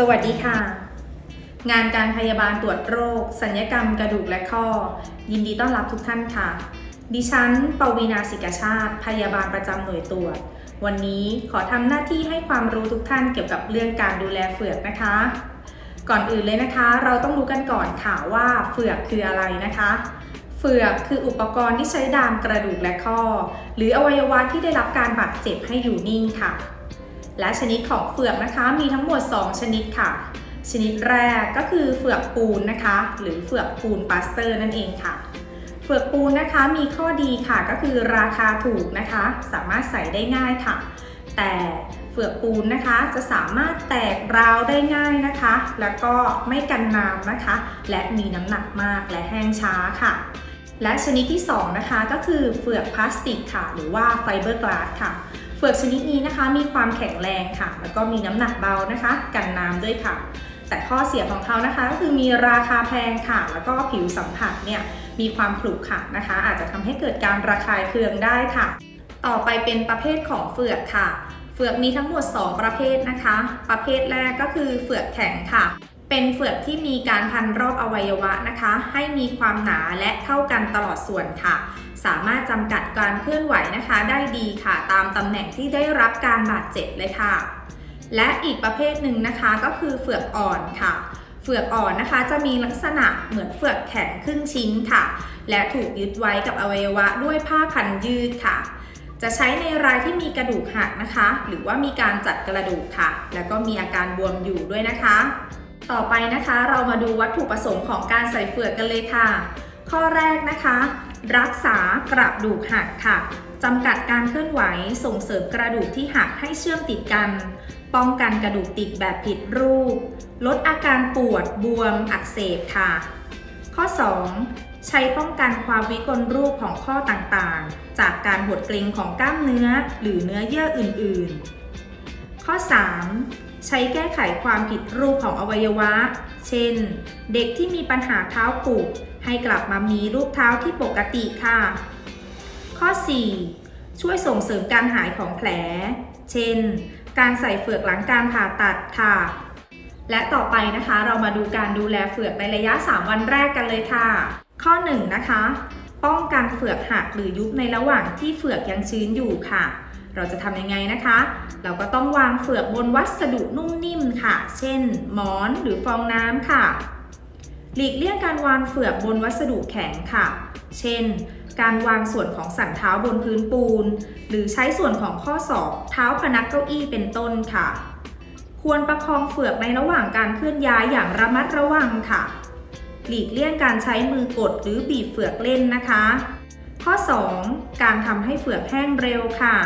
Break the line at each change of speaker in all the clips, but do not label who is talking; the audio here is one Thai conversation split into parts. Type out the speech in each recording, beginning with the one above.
สวัสดีค่ะ งานการพยาบาลตรวจโรค สัญญกรรมกระดูกและข้อ ยินดีต้อนรับทุกท่านค่ะ ดิฉันปวีนาสิกชาติ พยาบาลประจำหน่วยตรวจ วันนี้ขอทำหน้าที่ให้ความรู้ทุกท่านเกี่ยวกับเรื่องการดูแลเฟือกนะคะ ก่อนอื่นเลยนะคะ เราต้องรู้กันก่อนค่ะว่าเฟือกคืออะไรนะคะ เฟือกคืออุปกรณ์ที่ใช้ดามกระดูกและข้อ หรืออวัยวะที่ได้รับการบาดเจ็บให้อยู่นิ่งค่ะ และชนิดของเฟือกนะคะมีทั้งหมด 2 ชนิดค่ะ ชนิดแรกก็คือเฟือกปูนนะคะ หรือเฟือกปูนปาสเตอร์นั่นเองค่ะ เฟือกปูนนะคะมีข้อดีค่ะก็คือราคาถูกนะคะ สามารถใส่ได้ง่ายค่ะ แต่เฟือกปูนนะคะจะสามารถแตกราวได้ง่ายนะคะ แล้วก็ไม่กันน้ำนะคะ และมีน้ำหนักมากและแห้งช้าค่ะและชนิดที่ 2 นะคะก็คือเฟือกพลาสติกค่ะ หรือว่าไฟเบอร์กลาสค่ะ เฟือกชนิดนี้นะคะ มีความแข็งแรงค่ะ แล้วก็มีน้ำหนักเบานะคะ กันน้ำด้วยค่ะ แต่ข้อเสียของเขานะคะก็คือมีราคาแพงค่ะ แล้วก็ผิวสัมผัสเนี่ยมีความขรุขระนะคะ อาจจะทำให้เกิดการระคายเคืองได้ค่ะ ต่อไปเป็นประเภทของเฟือกค่ะ เฟือกมีทั้งหมด 2 ประเภทนะคะ ประเภทแรกก็คือเฟือกแข็งค่ะ เป็นเฟือกที่มีการพันรอบอวัยวะนะคะ ให้มีความหนาและเท่ากันตลอดส่วนค่ะ สามารถจำกัดการเคลื่อนไหวนะคะ ได้ดีค่ะ ตามตำแหน่งที่ได้รับการบาดเจ็บเลยค่ะ และอีกประเภทหนึ่งนะคะก็คือเฟือกอ่อนค่ะ เฟือกอ่อนนะคะจะมีลักษณะเหมือนเฟือกแข็งครึ่งชิ้นค่ะ และถูกยึดไว้กับอวัยวะด้วยผ้าพันยืดค่ะจะใช้ในรายที่มีกระดูกหักนะคะ หรือว่ามีการจัดกระดูกค่ะ แล้วก็มีอาการบวมอยู่ด้วยนะคะ ต่อไปนะคะเรามาดูวัตถุประสงค์ของการใส่เฟือกกันเลยค่ะ ข้อแรกนะคะ รักษากระดูกหักค่ะจำกัดการเคลื่อนไหวส่งเสริมกระดูกที่หักให้เชื่อมติดกัน ป้องกันกระดูกติดแบบผิดรูป ลดอาการปวดบวมอักเสบค่ะ ข้อ 2 ใช้ป้องกันความวิกลรูปของข้อต่างๆ จากการหดเกร็งของกล้ามเนื้อหรือเนื้อเยื่ออื่นๆ ข้อ 3 ใช้แก้ไขความผิดรูปของอวัยวะ เช่น เด็กที่มีปัญหาเท้าปุกให้กลับมามีรูปเท้าที่ปกติค่ะ ข้อ 4 ช่วยส่งเสริมการหายของแผล เช่น การใส่เฟือกหลังการผ่าตัดค่ะ และต่อไปนะคะเรามาดูการดูแลเฟือกในระยะ 3 วันแรกกันเลยค่ะ ข้อ 1 นะคะ ป้องกันเฟือกหักหรือยุบในระหว่างที่เฟือกยังชื้นอยู่ค่ะ เราจะทำยังไงนะคะ เราก็ต้องวางเฟือกบนวัสดุนุ่มนิ่มค่ะ เช่น หมอนหรือฟองน้ำค่ะ หลีกเลี่ยงการวางเฟือกบนวัสดุแข็งค่ะ เช่น การวางส่วนของสันเท้าบนพื้นปูน หรือใช้ส่วนของข้อศอกเท้าพนักเก้าอี้เป็นต้นค่ะ ควรประคองเฟือกในระหว่างการเคลื่อนย้ายอย่างระมัดระวังค่ะ หลีกเลี่ยงการใช้มือกดหรือบีบเฟือกเล่นนะคะ ข้อ 2 การทำให้เฟือกแห้งเร็วค่ะ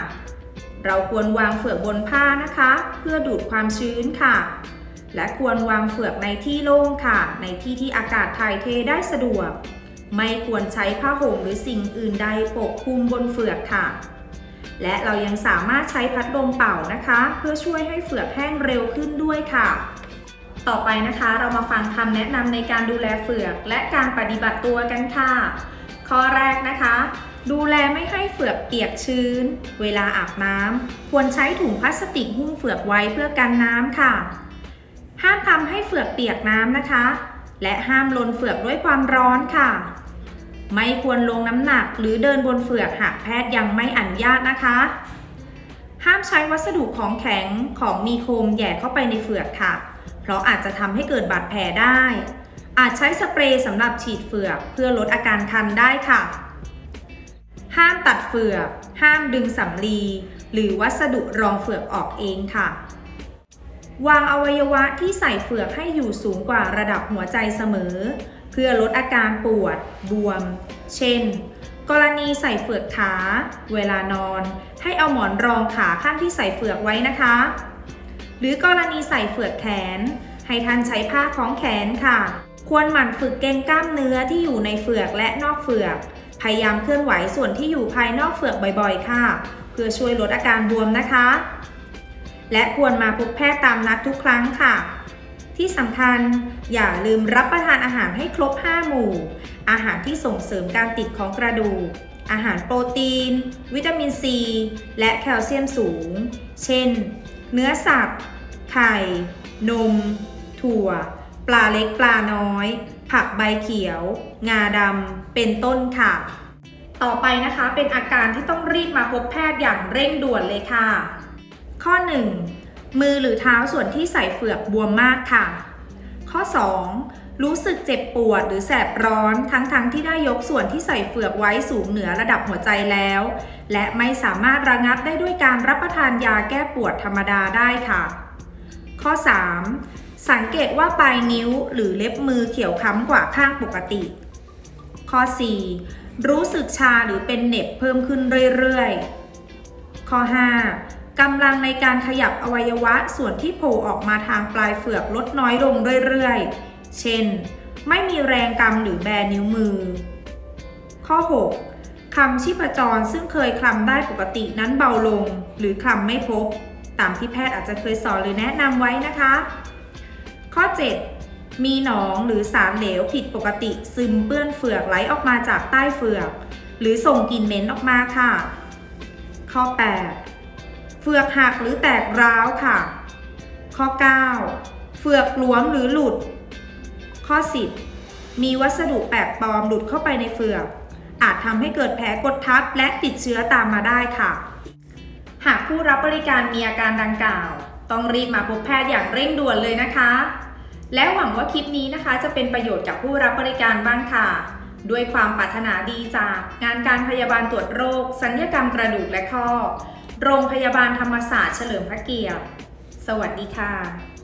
เราควรวางเฟือกบนผ้านะคะ เพื่อดูดความชื้นค่ะ และควรวางเฟือกในที่โล่งค่ะ ในที่ที่อากาศถ่ายเทได้สะดวก ไม่ควรใช้ผ้าห่มหรือสิ่งอื่นใดปกคลุมบนเฟือกค่ะ และเรายังสามารถใช้พัดลมเป่านะคะ เพื่อช่วยให้เฟือกแห้งเร็วขึ้นด้วยค่ะ ต่อไปนะคะเรามาฟังคำแนะนำในการดูแลเฟือก และการปฏิบัติตัวกันค่ะ ข้อแรกนะคะ ดูแลไม่ให้เฟือกเปียกชื้น เวลาอาบน้ำควรใช้ถุงพลาสติกหุ้มเฟือกไว้เพื่อกันน้ำค่ะ ห้ามทำให้เฟือกเปียกน้ำนะคะ และห้ามลนเฟือกด้วยความร้อนค่ะ ไม่ควรลงน้ำหนักหรือเดินบนเฟือกหากแพทย์ยังไม่อนุญาตนะคะ ห้ามใช้วัสดุของแข็งของมีคมแย่เข้าไปในเฟือกค่ะ เพราะอาจจะทำให้เกิดบาดแผลได้ อาจใช้สเปรย์สำหรับฉีดเฟือกเพื่อลดอาการคันได้ค่ะ ห้ามตัดเฟือก ห้ามดึงสำลี หรือวัสดุรองเฟือกออกเองค่ะ วางอวัยวะที่ใส่เฟือกให้อยู่สูงกว่าระดับหัวใจเสมอ เพื่อลดอาการปวด บวม เช่น กรณีใส่เฟือกขา เวลานอน ให้เอาหมอนรองขาข้างที่ใส่เฟือกไว้นะคะ หรือกรณีใส่เฟือกแขน ให้ท่านใช้ผ้าคล้องแขนค่ะ ควรหมั่นฝึกเกรงกล้ามเนื้อที่อยู่ในเฟือกและนอกเฟือก พยายามเคลื่อนไหวส่วนที่อยู่ภายนอกเฟือกบ่อยๆ ค่ะ เพื่อช่วยลดอาการบวมนะคะ และควรมาพบแพทย์ตามนัดทุกครั้งค่ะ ที่สำคัญอย่าลืมรับประทานอาหารให้ครบ 5 หมู่ อาหารที่ส่งเสริมการติดของกระดูก อาหารโปรตีน วิตามินซี และแคลเซียมสูง เช่น เนื้อสัตว์ ไข่ นม ถั่ว ปลาเล็กปลาน้อย ผักใบเขียว งาดำเป็นต้นค่ะ ต่อไปนะคะเป็นอาการที่ต้องรีบมาพบแพทย์อย่างเร่งด่วนเลยค่ะ ข้อ 1. มือหรือเท้าส่วนที่ใส่เฟือกบวมมากค่ะ ข้อ 2. รู้สึกเจ็บปวดหรือแสบร้อนทั้งๆทที่ได้ยกส่วนที่ใส่เฟือกไว้สูงเหนือระดับหัวใจแล้ว และไม่สามารถระงับได้ด้วยการรับประทานยาแก้ปวดธรรมดาได้ค่ะ ข้อ 3. สังเกตว่าปลายนิ้วหรือเล็บมือเขียวค้ำกว่าข้างปกติ ข้อ 4. รู้สึกชาหรือเป็นเหน็บเพิ่มขึ้นเรื่อยๆ ข้อ 5. กำลังในการขยับอวัยวะส่วนที่โผล่ออกมาทางปลายเฟือกลดน้อยลงเรื่อยๆ เช่น ไม่มีแรงกำหรือแบนิ้วมือ ข้อ 6. คำชีพจรซึ่งเคยคลำได้ปกตินั้นเบาลงหรือคลำไม่พบ ตามที่แพทย์อาจจะเคยสอนหรือแนะนำไว้นะคะ ข้อ 7. มีหนองหรือสารเหลวผิดปกติซึมเปื้อนเฟือกไหลออกมาจากใต้เฟือก หรือส่งกลิ่นเหม็นออกมาค่ะ ข้อ 8. เฟือกหักหรือแตกร้าวค่ะ ข้อ 9. เฟือกหลวมหรือหลุด ข้อ 10. มีวัสดุแปลกปลอมหลุดเข้าไปในเฟือกอาจทำให้เกิดแผลกดทับและติดเชื้อตามมาได้ค่ะ หากผู้รับบริการมีอาการดังกล่าว ต้องรีบมาพบแพทย์อย่างเร่งด่วนเลยนะคะ และหวังว่าคลิปนี้นะคะจะเป็นประโยชน์กับผู้รับบริการบ้างค่ะ ด้วยความปรารถนาดีจากงานการพยาบาลตรวจโรค สัญญกรรมกระดูกและข้อ โรงพยาบาลธรรมศาสตร์เฉลิมพระเกียรติ สวัสดีค่ะ